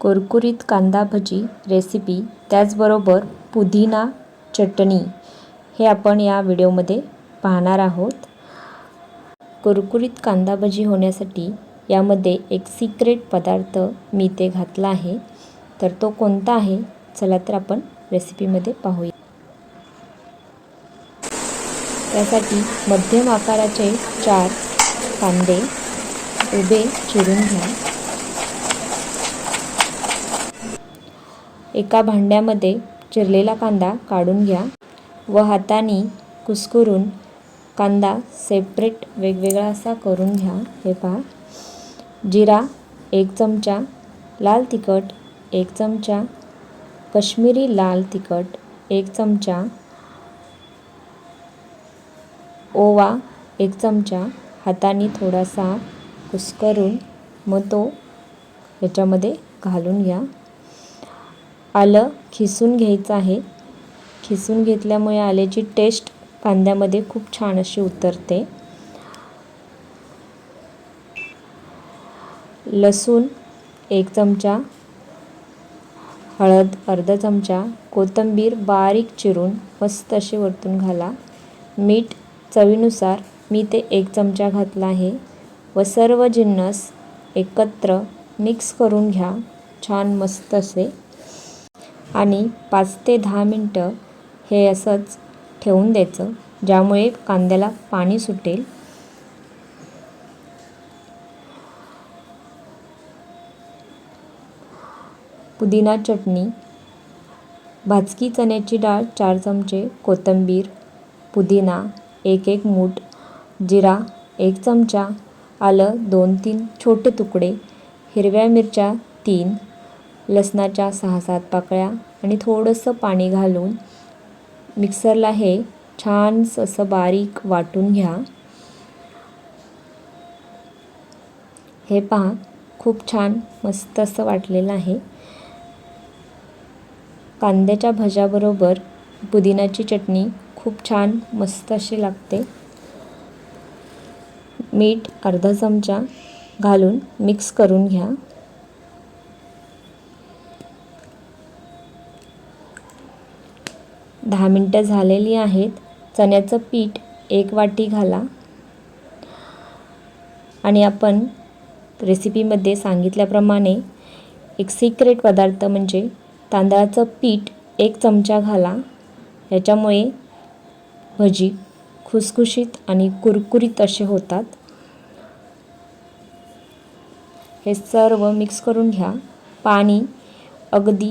कुरकुरीत कांदा भजी रेसिपी त्याचबरोबर पुदिना चटणी हे आपण या व्हिडिओमध्ये पाहणार आहोत. कुरकुरीत कांदा भजी होण्यासाठी यामध्ये एक सिक्रेट पदार्थ मी ते घातला आहे. तर तो कोणता आहे? चला तर आपण रेसिपीमध्ये पाहूया. त्यासाठी मध्यम आकाराचे चार कांदे उभे चिरून घ्या. एका भांड्यामध्ये चिरलेला कांदा काढून घ्या व हाताने कुस्करून कांदा सेपरेट वेगवेगळा असा करून घ्या. हे पहा. जिरा एक चमचा लाल तिखट एक चमचा कश्मीरी लाल तिखट एक चमचा ओवा एक चमचा हाताने थोडासा कुस्करून मग तो याच्यामध्ये घालून घ्या. आलं खिसून घ्यायचं आहे. खिसून घेतल्यामुळे आल्याची टेस्ट कांद्यामध्ये खूप छान अशी उतरते. लसूण एक चमचा हळद अर्धा चमचा कोथिंबीर बारीक चिरून मस्त अशी वरतून घाला. मीठ चवीनुसार मी ते एक चमचा घातला आहे. व सर्व जिन्नस एकत्र मिक्स करून घ्या. छान मस्त असे. आणि पाच ते दहा मिनटं हे असंच ठेवून द्यायचं ज्यामुळे कांद्याला पाणी सुटेल. पुदिना चटणी भाजकी चण्याची डाळ चार चमचे कोथिंबीर पुदिना एक एक मूठ जिरा एक चमचा आलं दोन तीन छोटे तुकडे हिरव्या मिरच्या तीन लसणाच्या सहा सात पाकळ्या आणि थोडंसं पाणी घालून मिक्सरला हे छान असं बारीक वाटून घ्या. हे पहा खूप छान मस्त असं वाटलेलं आहे. कांद्याच्या भज्याबरोबर पुदिनाची चटणी खूप छान मस्त अशी लागते. मीठ अर्धा चमचा घालून मिक्स करून घ्या. दहा मिनटं झालेली आहेत. चण्याचं पीठ एक वाटी घाला. आणि आपण रेसिपीमध्ये सांगितल्याप्रमाणे एक सिक्रेट पदार्थ म्हणजे तांदळाचं पीठ एक चमचा घाला. याच्यामुळे भजी खुसखुशीत आणि कुरकुरीत असे होतात. हे सर्व मिक्स करून घ्या. पाणी अगदी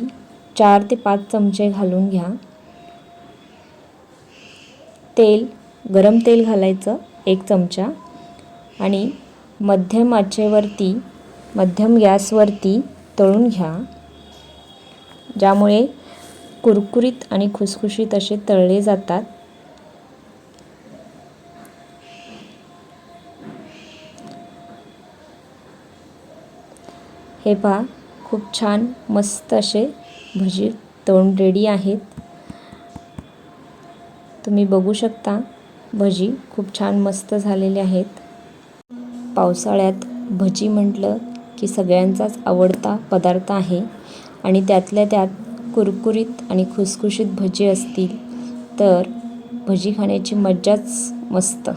चार ते पाच चमचे घालून घ्या. तेल गरम तेल घालायचं एक चमचा. आणि मध्यम आचेवरती मध्यम गॅसवरती तळून घ्या. ज्यामुळे कुरकुरीत आणि खुसखुशीत असे तळले जातात. हे पहा खूप छान मस्त असे भजी तळून रेडी आहेत. तुम्ही बघू शकता भजी खूप छान मस्त झालेले आहेत. पावसाळ्यात भजी म्हटलं की सगळ्यांचाच आवडता पदार्थ आहे आणि त्यातल्या त्यात कुरकुरीत आणि खुसखुशीत भजी असतील तर भजी खाण्याची मज्जाच मस्त.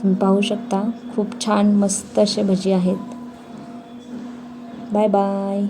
तुम्ही पाहू शकता खूप छान मस्त असे भजी आहेत. Bye bye.